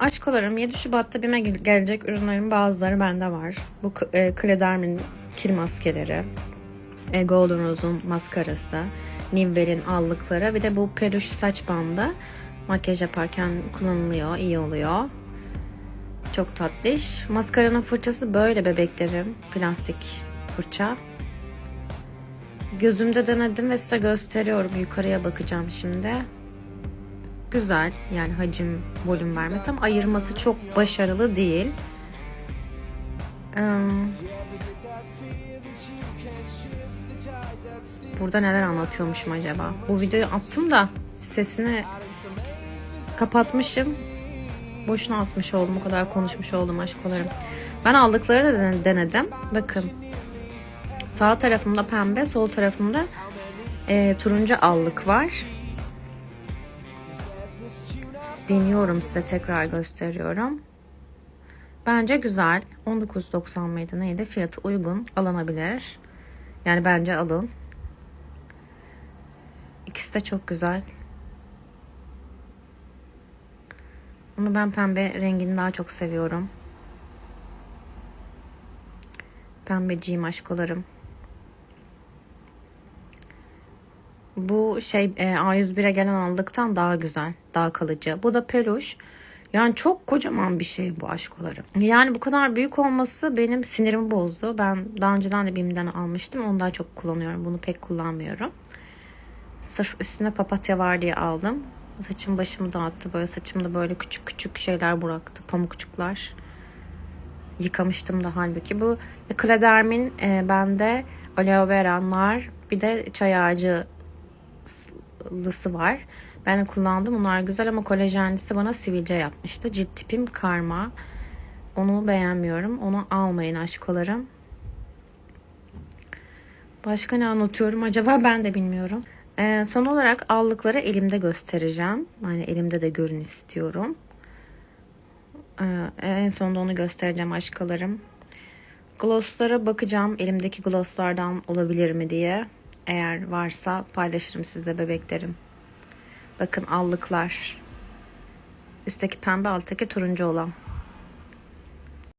Aşkolarım 7 Şubat'ta BİM'e gel- gelecek ürünlerin bazıları bende var. Bu e, Kledermin kil maskeleri, e, Golden Rose'un maskarası, Nivell'in allıkları bir de bu peluş saç bandı makyaj yaparken kullanılıyor, iyi oluyor. Çok tatlış. Maskaranın fırçası böyle bebeklerim. Plastik fırça. Gözümde denedim ve size gösteriyorum. Yukarıya bakacağım şimdi. Güzel. Yani hacim, volüm vermesi ama ayırması çok başarılı değil. Burada neler anlatıyormuşum acaba? Bu videoyu attım da sesini kapatmışım. Boşuna atmış oldum. O kadar konuşmuş oldum aşkolarım. Ben aldıkları da dene- denedim. Bakın. Sağ tarafımda pembe, sol tarafımda e, turuncu allık var. Deniyorum size tekrar gösteriyorum. Bence güzel. 19.90 mıydı neydi? Fiyatı uygun. Alınabilir. Yani bence alın. İkisi de çok güzel. Ama ben pembe rengini daha çok seviyorum. Pembeciyim aşkolarım. Bu şey e, A101'e gelen aldıktan daha güzel. Daha kalıcı. Bu da peluş. Yani çok kocaman bir şey bu aşkolarım. Yani bu kadar büyük olması benim sinirimi bozdu. Ben daha önceden de BİM'den almıştım. Onu daha çok kullanıyorum. Bunu pek kullanmıyorum. Sırf üstüne papatya var diye aldım. Saçım başımı dağıttı. Böyle saçımda böyle küçük küçük şeyler bıraktı. Pamukçuklar. Yıkamıştım da halbuki. Bu Kledermin e, bende aloe vera, nar bir de çay ağacı lısı var. Ben de kullandım. Bunlar güzel ama kolajenlisi bana sivilce yapmıştı. Cilt tipim karma. Onu beğenmiyorum. Onu almayın aşkolarım. Başka ne anlatıyorum acaba ben de bilmiyorum. Ee, son olarak allıkları elimde göstereceğim. Yani elimde de görün istiyorum. Ee, en sonunda onu göstereceğim aşkalarım. Glosslara bakacağım. Elimdeki glosslardan olabilir mi diye. Eğer varsa paylaşırım sizle bebeklerim. Bakın allıklar. Üstteki pembe alttaki turuncu olan.